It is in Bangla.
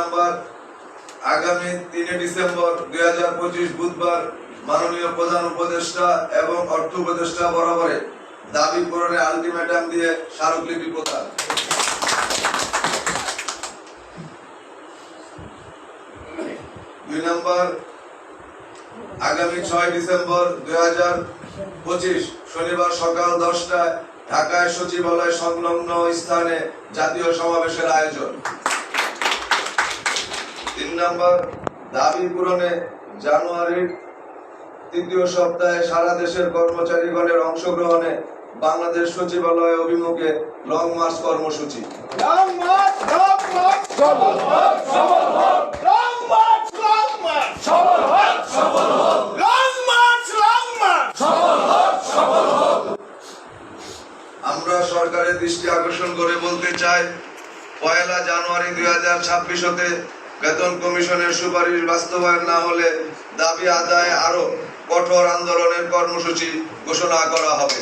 নাম্বার, আগামী তিনে ডিসেম্বর দুই হাজার পঁচিশ বুধবার মাননীয় প্রধান উপদেষ্টা এবং অর্থ উপদেষ্টা বরাবরে দাবি পূরণে আলটিমেটাম দিয়ে স্মারকলিপি প্রদান। দুই নম্বর, আগামী ছয় ডিসেম্বর দুই হাজার পঁচিশ শনিবার সকাল দশটায় ঢাকায় সচিবালয় সংলগ্ন স্থানে জাতীয় সমাবেশের আয়োজন। তিন নম্বর দাবি পূরণে জানুয়ারির তৃতীয় সপ্তাহে সারা দেশের কর্মচারীগণের অংশগ্রহণে বাংলাদেশ সচিবালয় অভিমুখে লং মার্চ কর্মসূচি। আমরা সরকারের দৃষ্টি আকর্ষণ করে বলতে চাই পয়লা জানুয়ারি দুই হাজার ছাব্বিশ হতে বেতন কমিশনের সুপারিশ বাস্তবায়ন না হলে দাবি আদায়ে আরও কঠোর আন্দোলনের কর্মসূচি ঘোষণা করা হবে।